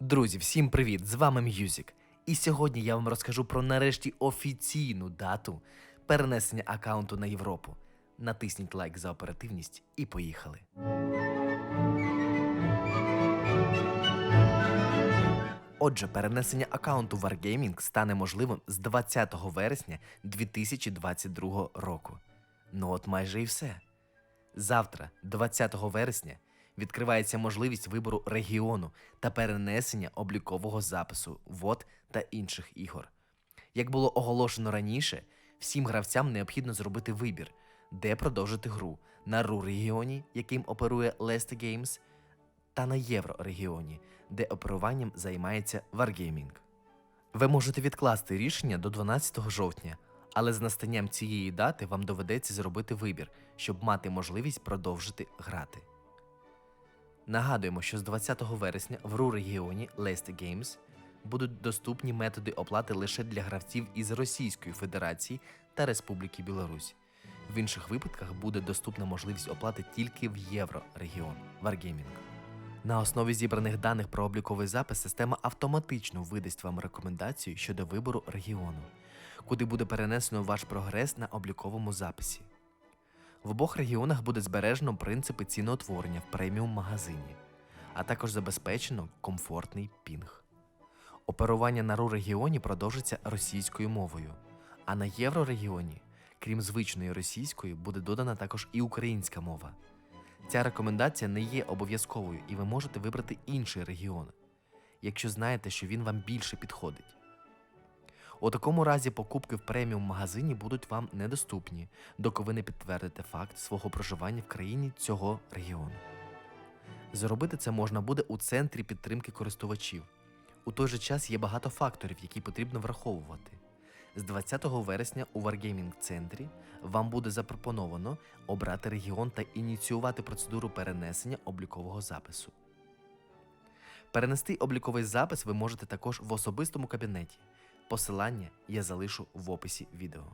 Друзі, всім привіт! З вами М'юзік. І сьогодні я вам розкажу про нарешті офіційну дату перенесення аккаунту на Європу. Натисніть лайк за оперативність і поїхали. Отже, перенесення аккаунту Wargaming стане можливим з 20 вересня 2022 року. Ну от майже і все. Завтра, 20 вересня, відкривається можливість вибору регіону та перенесення облікового запису ВОД та інших ігор. Як було оголошено раніше, всім гравцям необхідно зробити вибір, де продовжити гру на РУ регіоні, яким оперує Leste Games, та на Єврорегіоні, де оперуванням займається Wargaming. Ви можете відкласти рішення до 12 жовтня, але з настанням цієї дати вам доведеться зробити вибір, щоб мати можливість продовжити грати. Нагадуємо, що з 20 вересня в РУ регіоні Leste Games будуть доступні методи оплати лише для гравців із Російської Федерації та Республіки Білорусь. В інших випадках буде доступна можливість оплати тільки в Єврорегіон Wargaming. На основі зібраних даних про обліковий запис система автоматично видасть вам рекомендацію щодо вибору регіону, куди буде перенесено ваш прогрес на обліковому записі. В обох регіонах буде збережено принципи ціноутворення в преміум магазині, а також забезпечено комфортний пінг. Оперування на РУ регіоні продовжиться російською мовою, а на єврорегіоні, крім звичної російської, буде додана також і українська мова. Ця рекомендація не є обов'язковою і ви можете вибрати інший регіон, якщо знаєте, що він вам більше підходить. У такому разі покупки в преміум магазині будуть вам недоступні, доки ви не підтвердите факт свого проживання в країні цього регіону. Зробити це можна буде у центрі підтримки користувачів. У той же час є багато факторів, які потрібно враховувати. З 20 вересня у Wargaming центрі вам буде запропоновано обрати регіон та ініціювати процедуру перенесення облікового запису. Перенести обліковий запис ви можете також в особистому кабінеті. Посилання я залишу в описі відео.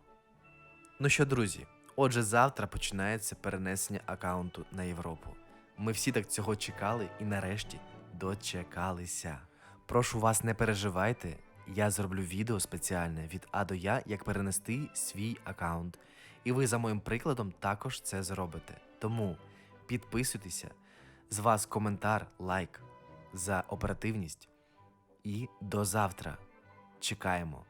Ну що, друзі, отже, завтра починається перенесення аккаунту на Європу. Ми всі так цього чекали і нарешті дочекалися. Прошу вас, не переживайте, я зроблю відео спеціальне від А до Я, як перенести свій аккаунт. І ви за моїм прикладом також це зробите. Тому підписуйтеся, з вас коментар, лайк за оперативність. І до завтра. Чекаємо.